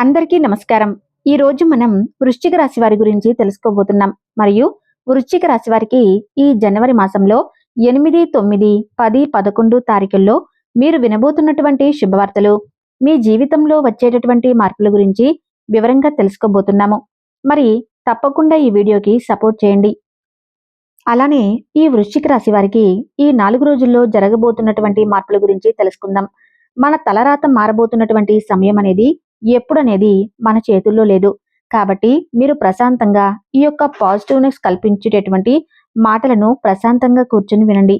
అందరికీ నమస్కారం. ఈ రోజు మనం వృశ్చిక రాశి వారి గురించి తెలుసుకోబోతున్నాం. మరియు వృశ్చిక రాశి వారికి ఈ జనవరి మాసంలో ఎనిమిది తొమ్మిది పది పదకొండు తారీఖుల్లో మీరు వినబోతున్నటువంటి శుభవార్తలు మీ జీవితంలో వచ్చేటటువంటి మార్పుల గురించి వివరంగా తెలుసుకోబోతున్నాము. మరి తప్పకుండా ఈ వీడియోకి సపోర్ట్ చేయండి. అలానే ఈ వృశ్చిక రాశి వారికి ఈ నాలుగు రోజుల్లో జరగబోతున్నటువంటి మార్పుల గురించి తెలుసుకుందాం. మన తలరాత మారబోతున్నటువంటి సమయం అనేది ఎప్పుడనేది మన చేతుల్లో లేదు. కాబట్టి మీరు ప్రశాంతంగా ఈ యొక్క పాజిటివ్నెస్ కల్పించేటటువంటి మాటలను ప్రశాంతంగా కూర్చుని వినండి.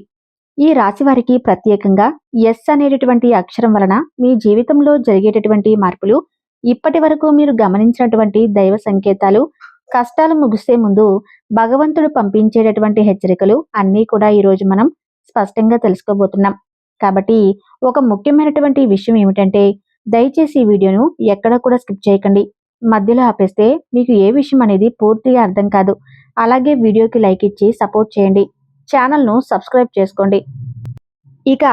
ఈ రాశి వారికి ప్రత్యేకంగా ఎస్ అనేటటువంటి అక్షరం వలన మీ జీవితంలో జరిగేటటువంటి మార్పులు ఇప్పటి వరకు మీరు గమనించినటువంటి దైవ సంకేతాలు కష్టాలు ముగిసే ముందు భగవంతుడు పంపించేటటువంటి హెచ్చరికలు అన్నీ కూడా ఈ రోజు మనం స్పష్టంగా తెలుసుకోబోతున్నాం. కాబట్టి ఒక ముఖ్యమైనటువంటి విషయం ఏమిటంటే దయచేసి ఈ వీడియోను ఎక్కడ కూడా స్కిప్ చేయకండి. మధ్యలో ఆపేస్తే మీకు ఏ విషయం అనేది పూర్తిగా అర్థం కాదు. అలాగే వీడియోకి లైక్ ఇచ్చి సపోర్ట్ చేయండి. ఛానల్ను సబ్స్క్రైబ్ చేసుకోండి. ఇక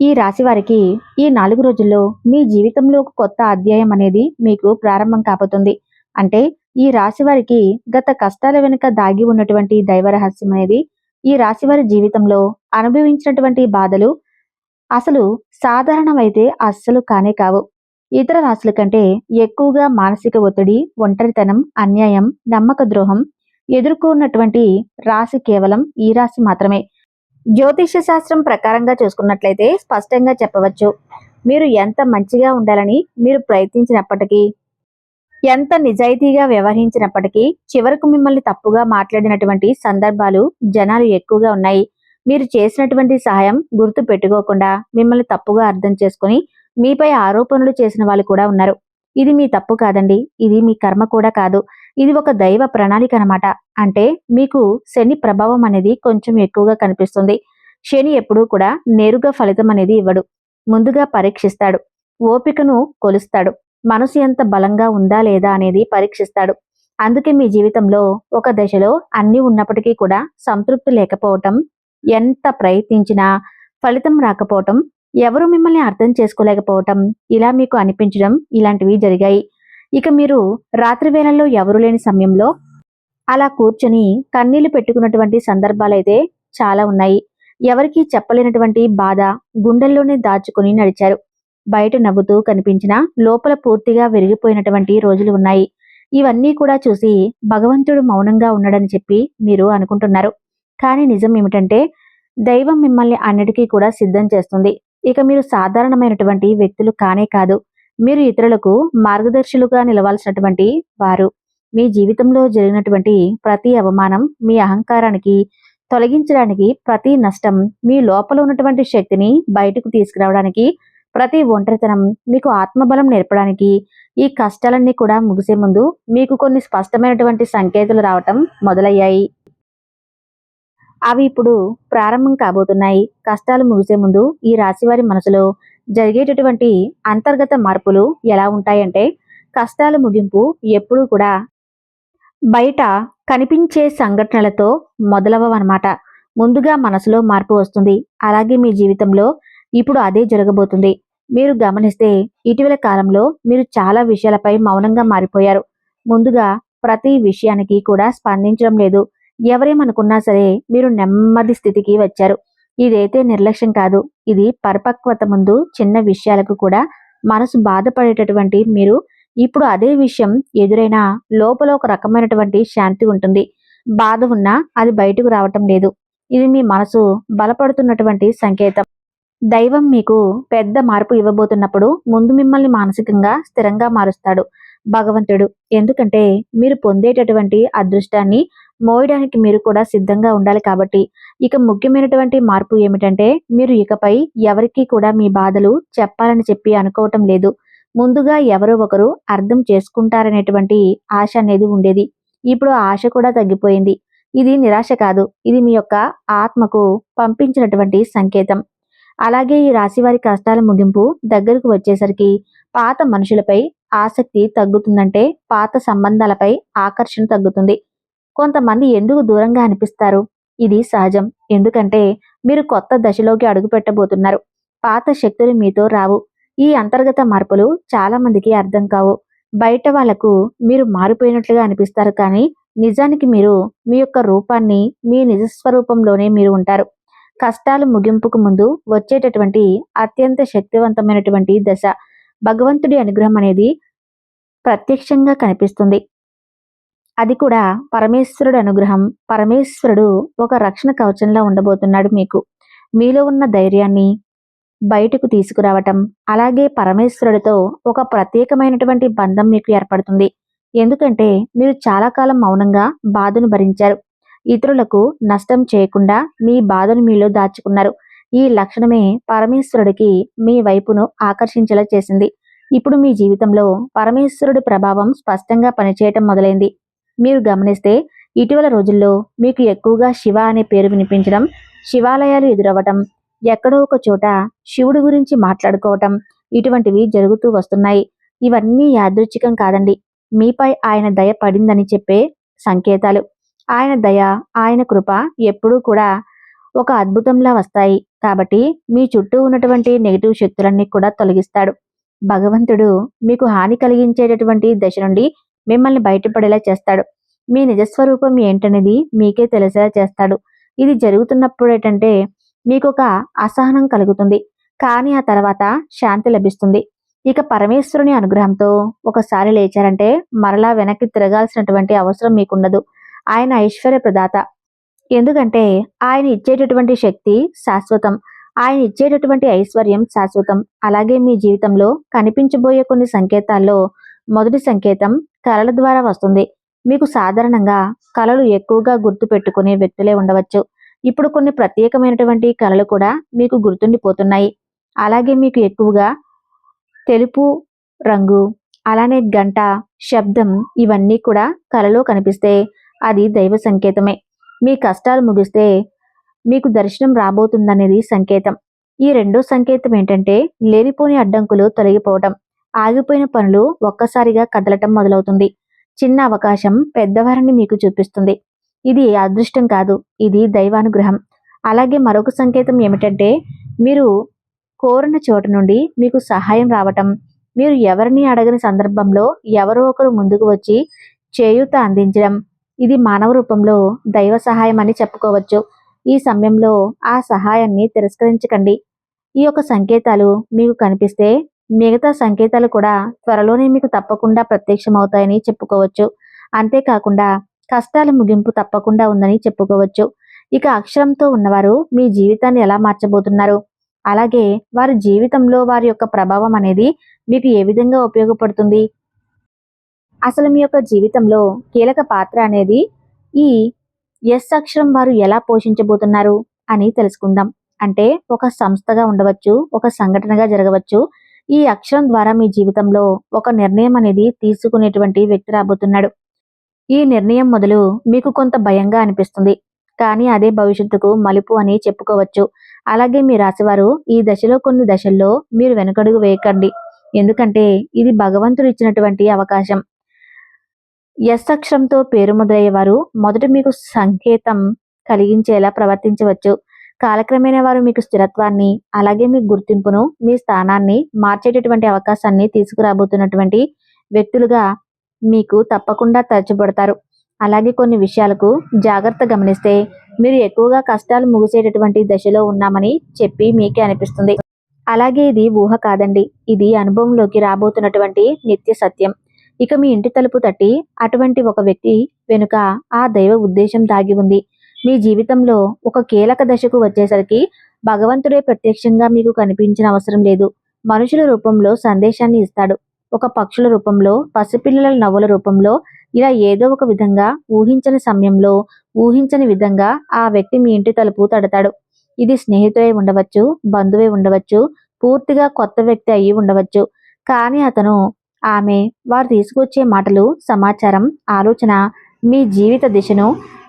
ఈ రాశి వారికి ఈ నాలుగు రోజుల్లో మీ జీవితంలో ఒక కొత్త అధ్యాయం అనేది మీకు ప్రారంభం కాబోతుంది. అంటే ఈ రాశి వారికి గత కష్టాల వెనుక దాగి ఉన్నటువంటి దైవ రహస్యం అనేది ఈ రాశి వారి జీవితంలో అనుభవించినటువంటి బాధలు అసలు సాధారణమైతే అస్సలు కానే కావు. ఇతర రాశుల కంటే ఎక్కువగా మానసిక ఒత్తిడి ఒంటరితనం అన్యాయం నమ్మక ద్రోహం ఎదుర్కొన్నటువంటి రాశి కేవలం ఈ రాశి మాత్రమే. జ్యోతిష్య శాస్త్రం ప్రకారంగా చూసుకున్నట్లయితే స్పష్టంగా చెప్పవచ్చు. మీరు ఎంత మంచిగా ఉండాలని మీరు ప్రయత్నించినప్పటికీ ఎంత నిజాయితీగా వ్యవహరించినప్పటికీ చివరకు మిమ్మల్ని తప్పుగా మాట్లాడినటువంటి సందర్భాలు జనాలు ఎక్కువగా ఉన్నాయి. మీరు చేసినటువంటి సహాయం గుర్తు పెట్టుకోకుండా మిమ్మల్ని తప్పుగా అర్థం చేసుకుని మీపై ఆరోపణలు చేసిన వాళ్ళు కూడా ఉన్నారు. ఇది మీ తప్పు కాదండి. ఇది మీ కర్మ కూడా కాదు. ఇది ఒక దైవ ప్రణాళిక అనమాట అంటే మీకు శని ప్రభావం అనేది కొంచెం ఎక్కువగా కనిపిస్తుంది. శని ఎప్పుడూ కూడా నేరుగా ఫలితం అనేది ఇవ్వడు. ముందుగా పరీక్షిస్తాడు. ఓపికను కొలుస్తాడు. మనసు ఎంత బలంగా ఉందా లేదా అనేది పరీక్షిస్తాడు. అందుకే మీ జీవితంలో ఒక దశలో అన్ని ఉన్నప్పటికీ కూడా సంతృప్తి లేకపోవటం ఎంత ప్రయత్నించినా ఫలితం రాకపోవటం ఎవరు మిమ్మల్ని అర్థం చేసుకోలేకపోవటం ఇలా మీకు అనిపించడం ఇలాంటివి జరిగాయి. ఇక మీరు రాత్రి వేళల్లో ఎవరు లేని సమయంలో అలా కూర్చొని కన్నీళ్ళు పెట్టుకున్నటువంటి సందర్భాలైతే చాలా ఉన్నాయి. ఎవరికీ చెప్పలేనటువంటి బాధ గుండెల్లోనే దాచుకుని నడిచారు. బయట నవ్వుతూ కనిపించిన లోపల పూర్తిగా విరిగిపోయినటువంటి రోజులు ఉన్నాయి. ఇవన్నీ కూడా చూసి భగవంతుడు మౌనంగా ఉన్నాడని చెప్పి మీరు అనుకుంటున్నారు. కానీ నిజం ఏమిటంటే దైవం మిమ్మల్ని అన్నిటికీ కూడా సిద్ధం చేస్తుంది. ఇక మీరు సాధారణమైనటువంటి వ్యక్తులు కానే కాదు మీరు ఇతరులకు మార్గదర్శులుగా నిలవాల్సినటువంటి వారు. మీ జీవితంలో జరిగినటువంటి ప్రతి అవమానం మీ అహంకారానికి తొలగించడానికి ప్రతి నష్టం మీ లోపల ఉన్నటువంటి శక్తిని బయటకు తీసుకురావడానికి ప్రతి ఒంటరితనం మీకు ఆత్మబలం నేర్పడానికి ఈ కష్టాలన్నీ కూడా ముగిసే ముందు మీకు కొన్ని స్పష్టమైనటువంటి సంకేతాలు రావటం మొదలయ్యాయి. అవి ఇప్పుడు ప్రారంభం కాబోతున్నాయి. కష్టాలు ముగిసే ముందు ఈ రాశివారి మనసులో జరిగేటటువంటి అంతర్గత మార్పులు ఎలా ఉంటాయంటే కష్టాల ముగింపు ఎప్పుడూ కూడా బయట కనిపించే సంఘటనలతో మొదలవన్నమాట ముందుగా మనసులో మార్పు వస్తుంది. అలాగే మీ జీవితంలో ఇప్పుడు అదే జరగబోతుంది. మీరు గమనిస్తే ఇటీవల కాలంలో మీరు చాలా విషయాలపై మౌనంగా మారిపోయారు. ముందుగా ప్రతి విషయానికి కూడా స్పందించడం లేదు. ఎవరేమనుకున్నా సరే మీరు నెమ్మది స్థితికి వచ్చారు. ఇదైతే నిర్లక్ష్యం కాదు. ఇది పరిపక్వత ముందు చిన్న విషయాలకు కూడా మనసు బాధపడేటటువంటి మీరు ఇప్పుడు అదే విషయం ఎదురైనా లోపల ఒక రకమైనటువంటి శాంతి ఉంటుంది. బాధ ఉన్నా అది బయటకు రావటం లేదు. ఇది మీ మనసు బలపడుతున్నటువంటి సంకేతం. దైవం మీకు పెద్ద మార్పు ఇవ్వబోతున్నప్పుడు ముందు మిమ్మల్ని మానసికంగా స్థిరంగా మారుస్తాడు. భగవంతుడు. ఎందుకంటే మీరు పొందేటటువంటి అదృష్టాన్ని మోయడానికి మీరు కూడా సిద్ధంగా ఉండాలి కాబట్టి. ఇక ముఖ్యమైనటువంటి మార్పు ఏమిటంటే మీరు ఇకపై ఎవరికీ కూడా మీ బాధలు చెప్పాలని చెప్పి అనుకోవటం లేదు. ముందుగా ఎవరో ఒకరు అర్థం చేసుకుంటారనేటువంటి ఆశ అనేది ఉండేది. ఇప్పుడు ఆశ కూడా తగ్గిపోయింది. ఇది నిరాశ కాదు. ఇది మీ యొక్క ఆత్మకు పంపించినటువంటి సంకేతం. అలాగే ఈ రాశివారి కష్టాల ముగింపు దగ్గరకు వచ్చేసరికి పాత మనుషులపై ఆసక్తి తగ్గుతుందంటే పాత సంబంధాలపై ఆకర్షణ తగ్గుతుంది. కొంతమంది ఎందుకు దూరంగా అనిపిస్తారు? ఇది సహజం. ఎందుకంటే మీరు కొత్త దశలోకి అడుగు పెట్టబోతున్నారు పాత శక్తులు మీతో రావు. ఈ అంతర్గత మార్పులు చాలా మందికి అర్థం కావు. బయట వాళ్ళకు మీరు మారిపోయినట్లుగా అనిపిస్తారు కానీ నిజానికి మీరు మీ యొక్క రూపాన్ని మీ నిజ స్వరూపంలోనే మీరు ఉంటారు. కష్టాలు ముగింపుకు ముందు వచ్చేటటువంటి అత్యంత శక్తివంతమైనటువంటి దశ. భగవంతుడి అనుగ్రహం అనేది ప్రత్యక్షంగా కనిపిస్తుంది. అది కూడా పరమేశ్వరుడు అనుగ్రహం. పరమేశ్వరుడు ఒక రక్షణ కవచంలా ఉండబోతున్నాడు మీకు. మీలో ఉన్న ధైర్యాన్ని బయటకు తీసుకురావటం అలాగే పరమేశ్వరుడితో ఒక ప్రత్యేకమైనటువంటి బంధం మీకు ఏర్పడుతుంది. ఎందుకంటే మీరు చాలా కాలం మౌనంగా బాధను భరించారు. ఇతరులకు నష్టం చేయకుండా మీ బాధను మీలో దాచుకున్నారు. ఈ లక్షణమే పరమేశ్వరుడికి మీ వైపును ఆకర్షించేలా చేసింది. ఇప్పుడు మీ జీవితంలో పరమేశ్వరుడి ప్రభావం స్పష్టంగా పనిచేయటం మొదలైంది. మీరు గమనిస్తే ఇటీవల రోజుల్లో మీకు ఎక్కువగా శివ అనే పేరు వినిపించడం శివాలయాలు ఎదురవ్వటం ఎక్కడో ఒక చోట శివుడి గురించి మాట్లాడుకోవటం ఇటువంటివి జరుగుతూ వస్తున్నాయి. ఇవన్నీ యాదృచ్ఛికం కాదండి. మీపై ఆయన దయ పడిందని చెప్పే సంకేతాలు. ఆయన దయ ఆయన కృప ఎప్పుడూ కూడా ఒక అద్భుతంలా వస్తాయి. కాబట్టి మీ చుట్టూ ఉన్నటువంటి నెగిటివ్ శక్తులన్నీ కూడా తొలగిస్తాడు. భగవంతుడు మీకు హాని కలిగించేటటువంటి దశ నుండి మిమ్మల్ని బయటపడేలా చేస్తాడు. మీ నిజస్వరూపం ఏంటనేది మీకే తెలిసేలా చేస్తాడు. ఇది జరుగుతున్నప్పుడు ఏంటంటే మీకు ఒక అసహనం కలుగుతుంది. కానీ ఆ తర్వాత శాంతి లభిస్తుంది. ఇక పరమేశ్వరుని అనుగ్రహంతో ఒకసారి లేచారంటే మరలా వెనక్కి తిరగాల్సినటువంటి అవసరం మీకుండదు. ఆయన ఐశ్వర్య ప్రదాత ఎందుకంటే ఆయన ఇచ్చేటటువంటి శక్తి శాశ్వతం. ఆయన ఇచ్చేటటువంటి ఐశ్వర్యం శాశ్వతం. అలాగే మీ జీవితంలో కనిపించబోయే కొన్ని సంకేతాల్లో మొదటి సంకేతం కళల ద్వారా వస్తుంది. మీకు సాధారణంగా కళలు ఎక్కువగా గుర్తు పెట్టుకునే వ్యక్తులే ఉండవచ్చు. ఇప్పుడు కొన్ని ప్రత్యేకమైనటువంటి కళలు కూడా మీకు గుర్తుండిపోతున్నాయి. అలాగే మీకు ఎక్కువగా తెలుపు రంగు అలానే గంట శబ్దం ఇవన్నీ కూడా కళలో కనిపిస్తే అది దైవ సంకేతమే. మీ కష్టాలు ముగిస్తే మీకు దర్శనం రాబోతుందనేది సంకేతం. ఈ రెండో సంకేతం ఏంటంటే లేనిపోని అడ్డంకులు తొలగిపోవటం. ఆగిపోయిన పనులు ఒక్కసారిగా కదలటం మొదలవుతుంది. చిన్న అవకాశం పెద్దవారిని మీకు చూపిస్తుంది. ఇది అదృష్టం కాదు ఇది దైవానుగ్రహం. అలాగే మరొక సంకేతం ఏమిటంటే మీరు కోరిన చోటు నుండి మీకు సహాయం రావటం. మీరు ఎవరిని అడగని సందర్భంలో ఎవరో ఒకరు ముందుకు వచ్చి చేయూత అందించడం. ఇది మానవ రూపంలో దైవ సహాయం అని చెప్పుకోవచ్చు. ఈ సమయంలో ఆ సహాయాన్ని తిరస్కరించకండి. ఈ యొక్క సంకేతాలు మీకు కనిపిస్తే మిగతా సంకేతాలు కూడా త్వరలోనే మీకు తప్పకుండా ప్రత్యక్షమవుతాయని చెప్పుకోవచ్చు. అంతేకాకుండా కష్టాల ముగింపు తప్పకుండా ఉందని చెప్పుకోవచ్చు. ఇక అక్షరంతో ఉన్నవారు మీ జీవితాన్ని ఎలా మార్చబోతున్నారు? అలాగే వారి జీవితంలో వారి యొక్క ప్రభావం అనేది మీకు ఏ విధంగా ఉపయోగపడుతుంది? అసలు మీ యొక్క జీవితంలో కీలక పాత్ర అనేది ఈ ఎస్ అక్షరం వారు ఎలా పోషించబోతున్నారు అని తెలుసుకుందాం. అంటే ఒక సంస్థగా ఉండవచ్చు ఒక సంఘటనగా జరగవచ్చు. ఈ అక్షరం ద్వారా మీ జీవితంలో ఒక నిర్ణయం అనేది తీసుకునేటువంటి వ్యక్తి రాబోతున్నాడు. ఈ నిర్ణయం మొదలు మీకు కొంత భయంగా అనిపిస్తుంది. కానీ అదే భవిష్యత్తుకు మలుపు అని చెప్పుకోవచ్చు. అలాగే మీ రాశివారు ఈ దశలో కొన్ని దశల్లో మీరు వెనుకడుగు వేయకండి. ఎందుకంటే ఇది భగవంతుడు ఇచ్చినటువంటి అవకాశం. ఎస్ అక్షరంతో పేరు మొదలయ్యేవారు మొదట మీకు సంకేతం కలిగించేలా ప్రవర్తించవచ్చు. కాలక్రమేణా వారు మీకు స్థిరత్వాన్ని అలాగే మీ గుర్తింపును మీ స్థానాన్ని మార్చేటటువంటి అవకాశాన్ని తీసుకురాబోతున్నటువంటి వ్యక్తులుగా మీకు తప్పకుండా తరచబడతారు. అలాగే కొన్ని విషయాలకు జాగ్రత్త గమనిస్తే మీరు ఎక్కువగా కష్టాలు ముగిసేటటువంటి దశలో ఉన్నామని చెప్పి మీకే అనిపిస్తుంది. అలాగే ఇది ఊహ కాదండి. ఇది అనుభవంలోకి రాబోతున్నటువంటి నిత్య సత్యం. ఇక మీ ఇంటి తలుపు తట్టి అటువంటి ఒక వ్యక్తి వెనుక ఆ దైవ ఉద్దేశం దాగి ఉంది. మీ జీవితంలో ఒక కీలక దశకు వచ్చేసరికి భగవంతుడే ప్రత్యక్షంగా మీకు కనిపించిన అవసరం లేదు. మనుషుల రూపంలో సందేశాన్ని ఇస్తాడు. ఒక పక్షుల రూపంలో పసిపిల్లల నవ్వుల రూపంలో ఇలా ఏదో ఒక విధంగా ఊహించని సమయంలో ఊహించని విధంగా ఆ వ్యక్తి మీ ఇంటి తలుపు తడతాడు. ఇది స్నేహితుడే ఉండవచ్చు బంధువే ఉండవచ్చు పూర్తిగా కొత్త వ్యక్తి అయి ఉండవచ్చు. కానీ అతను ఆమె వారు తీసుకొచ్చే మాటలు సమాచారం ఆలోచన మీ జీవిత దిశను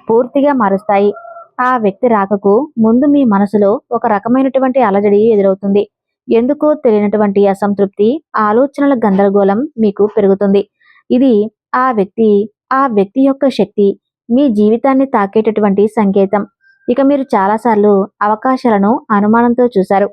పూర్తిగా మారుస్తాయి. ఆ వ్యక్తి రాకకు ముందు మీ మనసులో ఒక రకమైనటువంటి అలజడి ఎదురవుతుంది. ఎందుకో తెలియనటువంటి అసంతృప్తి ఆలోచనల గందరగోళం మీకు పెరుగుతుంది. ఇది ఆ వ్యక్తి ఆ వ్యక్తి యొక్క శక్తి మీ జీవితాన్ని తాకేటటువంటి సంకేతం. ఇక మీరు చాలాసార్లు అవకాశాలను అనుమానంతో చూశారు.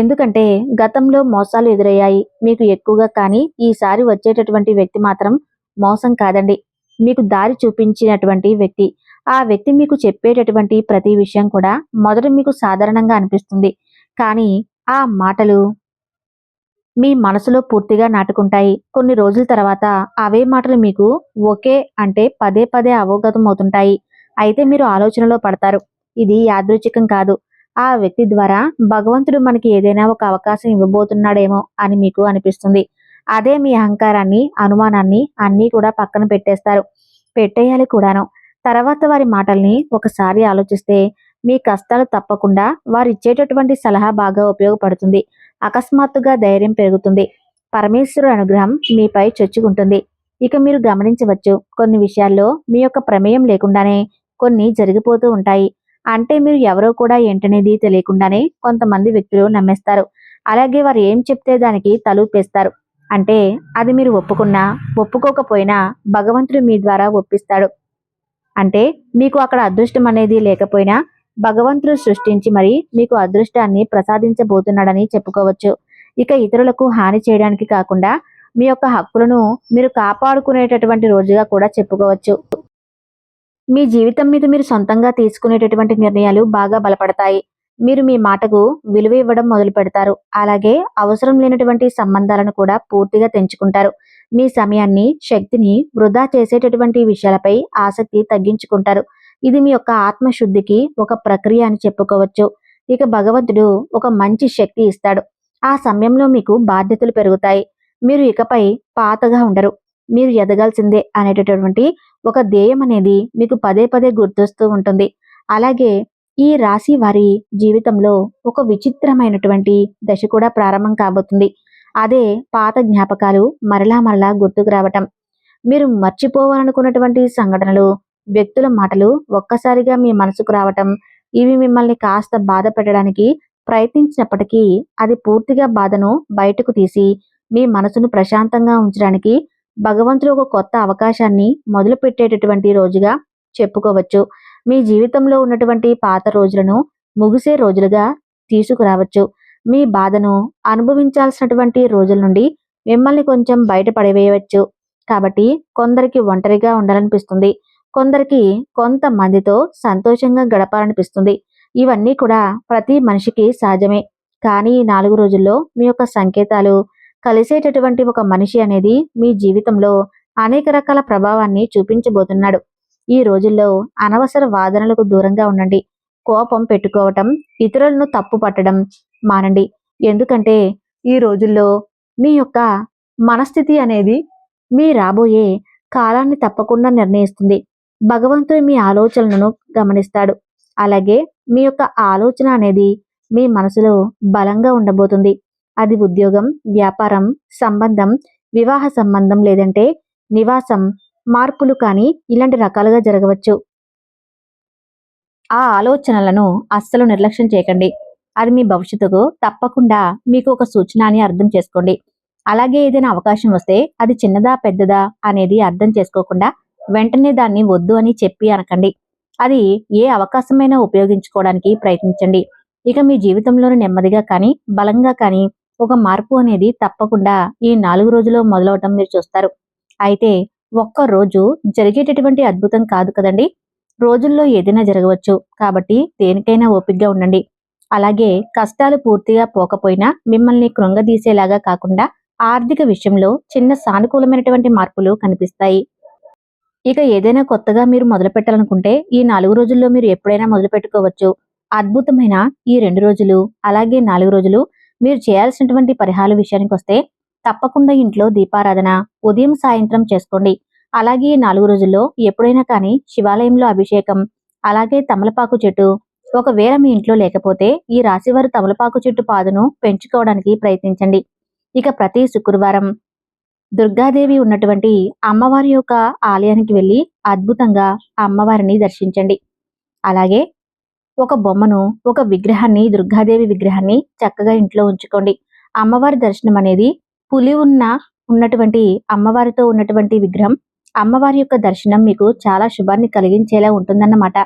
ఎందుకంటే గతంలో మోసాలు ఎదురయ్యాయి. మీకు ఎక్కువగా కానీ ఈసారి వచ్చేటటువంటి వ్యక్తి మాత్రం మోసం కాదండి. మీకు దారి చూపించినటువంటి వ్యక్తి. ఆ వ్యక్తి మీకు చెప్పేటటువంటి ప్రతి విషయం కూడా మొదట మీకు సాధారణంగా అనిపిస్తుంది. కానీ ఆ మాటలు మీ మనసులో పూర్తిగా నాటుకుంటాయి. కొన్ని రోజుల తర్వాత అవే మాటలు మీకు ఒకే అంటే పదే పదే అవగతం అవుతుంటాయి. అయితే మీరు ఆలోచనలో పడతారు. ఇది యాదృచ్ఛికం కాదు. ఆ వ్యక్తి ద్వారా భగవంతుడు మనకి ఏదైనా ఒక అవకాశం ఇవ్వబోతున్నాడేమో అని మీకు అనిపిస్తుంది. అదే మీ అహంకారాన్ని అనుమానాన్ని అన్నీ కూడా పక్కన పెట్టేస్తారు. పెట్టేయాలి కూడాను. తర్వాత వారి మాటల్ని ఒకసారి ఆలోచిస్తే మీ కష్టాలు తప్పకుండా వారు ఇచ్చేటటువంటి సలహా బాగా ఉపయోగపడుతుంది. అకస్మాత్తుగా ధైర్యం పెరుగుతుంది. పరమేశ్వరుడు అనుగ్రహం మీపై చొచ్చుకుంటుంది. ఇక మీరు గమనించవచ్చు కొన్ని విషయాల్లో మీ యొక్క ప్రమేయం లేకుండానే కొన్ని జరిగిపోతూ ఉంటాయి. అంటే మీరు ఎవరో కూడా ఏంటనేది తెలియకుండానే కొంతమంది వ్యక్తులు నమ్మేస్తారు. అలాగే వారు ఏం చెప్తే దానికి తలూపేస్తారు అంటే అది మీరు ఒప్పుకున్నా ఒప్పుకోకపోయినా భగవంతుడు మీ ద్వారా ఒప్పిస్తాడు. అంటే మీకు అక్కడ అదృష్టం అనేది లేకపోయినా భగవంతుడు సృష్టించి మరి మీకు అదృష్టాన్ని ప్రసాదించబోతున్నాడని చెప్పుకోవచ్చు. ఇక ఇతరులకు హాని చేయడానికి కాకుండా మీ యొక్క హక్కులను మీరు కాపాడుకునేటటువంటి రోజుగా కూడా చెప్పుకోవచ్చు. మీ జీవితం మీద మీరు సొంతంగా తీసుకునేటటువంటి నిర్ణయాలు బాగా బలపడతాయి. మీరు మీ మాటకు విలువ ఇవ్వడం మొదలు పెడతారు. అలాగే అవసరం లేనటువంటి సంబంధాలను కూడా పూర్తిగా తెంచుకుంటారు. మీ సమయాన్ని శక్తిని వృధా చేసేటటువంటి విషయాలపై ఆసక్తి తగ్గించుకుంటారు. ఇది మీ యొక్క ఆత్మశుద్ధికి ఒక ప్రక్రియ అని చెప్పుకోవచ్చు. ఇక భగవంతుడు ఒక మంచి శక్తి ఇస్తాడు. ఆ సమయంలో మీకు బాధ్యతలు పెరుగుతాయి. మీరు ఇకపై పాతగా ఉండరు. మీరు ఎదగాల్సిందే అనేటటువంటి ఒక ధ్యేయం అనేది మీకు పదే పదే గుర్తొస్తూ ఉంటుంది. అలాగే ఈ రాశి వారి జీవితంలో ఒక విచిత్రమైనటువంటి దశ కూడా ప్రారంభం కాబోతుంది. అదే పాత జ్ఞాపకాలు మరలా మరలా గుర్తుకు రావటం. మీరు మర్చిపోవాలనుకున్నటువంటి సంఘటనలు వ్యక్తుల మాటలు ఒక్కసారిగా మీ మనసుకు రావటం ఇవి మిమ్మల్ని కాస్త బాధ పెట్టడానికి ప్రయత్నించినప్పటికీ అది పూర్తిగా బాధను బయటకు తీసి మీ మనసును ప్రశాంతంగా ఉంచడానికి భగవంతుడు ఒక కొత్త అవకాశాన్ని మొదలు పెట్టేటటువంటి రోజుగా చెప్పుకోవచ్చు. మీ జీవితంలో ఉన్నటువంటి పాత రోజులను ముగిసే రోజులుగా తీసుకురావచ్చు. మీ బాధను అనుభవించాల్సినటువంటి రోజుల నుండి మిమ్మల్ని కొంచెం బయట పడివేయవచ్చు కాబట్టి కొందరికి ఒంటరిగా ఉండాలనిపిస్తుంది. కొందరికి కొంతమందితో సంతోషంగా గడపాలనిపిస్తుంది. ఇవన్నీ కూడా ప్రతి మనిషికి సహజమే. కానీ ఈ నాలుగు రోజుల్లో మీ యొక్క సంకేతాలు కలిసేటటువంటి ఒక మనిషి అనేది మీ జీవితంలో అనేక రకాల ప్రభావాన్ని చూపించబోతున్నాడు. ఈ రోజుల్లో అనవసర వాదనలకు దూరంగా ఉండండి. కోపం పెట్టుకోవటం ఇతరులను తప్పు పట్టడం మానండి. ఎందుకంటే ఈ రోజుల్లో మీ యొక్క మనస్థితి అనేది మీ రాబోయే కాలాన్ని తప్పకుండా నిర్ణయిస్తుంది. భగవంతుడు మీ ఆలోచనలను గమనిస్తాడు. అలాగే మీ యొక్క ఆలోచన అనేది మీ మనసులో బలంగా ఉండబోతుంది. అది ఉద్యోగం వ్యాపారం సంబంధం వివాహ సంబంధం లేదంటే నివాసం మార్పులు కానీ ఇలాంటి రకాలుగా జరగవచ్చు. ఆ ఆలోచనలను అస్సలు నిర్లక్ష్యం చేయకండి. అది మీ భవిష్యత్తుకు తప్పకుండా మీకు ఒక సూచన అని అర్థం చేసుకోండి. అలాగే ఏదైనా అవకాశం వస్తే అది చిన్నదా పెద్దదా అనేది అర్థం చేసుకోకుండా వెంటనే దాన్ని వద్దు అని చెప్పి అనకండి. అది ఏ అవకాశమైనా ఉపయోగించుకోవడానికి ప్రయత్నించండి. ఇక మీ జీవితంలోని నెమ్మదిగా కానీ బలంగా కానీ ఒక మార్పు అనేది తప్పకుండా ఈ నాలుగు రోజుల్లో మొదలవటం మీరు చూస్తారు. అయితే ఒక్క రోజు జరిగేటటువంటి అద్భుతం కాదు కదండి. రోజుల్లో ఏదైనా జరగవచ్చు. కాబట్టి దేనికైనా ఓపికగా ఉండండి. అలాగే కష్టాలు పూర్తిగా పోకపోయినా మిమ్మల్ని కృంగదీసేలాగా కాకుండా ఆర్థిక విషయంలో చిన్న సానుకూలమైనటువంటి మార్పులు కనిపిస్తాయి. ఇక ఏదైనా కొత్తగా మీరు మొదలు పెట్టాలనుకుంటే ఈ నాలుగు రోజుల్లో మీరు ఎప్పుడైనా మొదలు పెట్టుకోవచ్చు అద్భుతమైన ఈ రెండు రోజులు అలాగే నాలుగు రోజులు మీరు చేయాల్సినటువంటి పరిహార విషయానికి వస్తే తప్పకుండా ఇంట్లో దీపారాధన ఉదయం సాయంత్రం చేసుకోండి. అలాగే నాలుగు రోజుల్లో ఎప్పుడైనా కానీ శివాలయంలో అభిషేకం అలాగే తమలపాకు చెట్టు ఒకవేళ మీ ఇంట్లో లేకపోతే ఈ రాశివారు తమలపాకు చెట్టు పాదును పెంచుకోవడానికి ప్రయత్నించండి. ఇక ప్రతి శుక్రవారం దుర్గాదేవి ఉన్నటువంటి అమ్మవారి యొక్క ఆలయానికి వెళ్ళి అద్భుతంగా అమ్మవారిని దర్శించండి. అలాగే ఒక బొమ్మను ఒక విగ్రహాన్ని దుర్గాదేవి విగ్రహాన్ని చక్కగా ఇంట్లో ఉంచుకోండి. అమ్మవారి దర్శనం అనేది పులి ఉన్న ఉన్నటువంటి అమ్మవారితో ఉన్నటువంటి విగ్రహం. అమ్మవారి యొక్క దర్శనం మీకు చాలా శుభాన్ని కలిగించేలా ఉంటుందన్నమాట.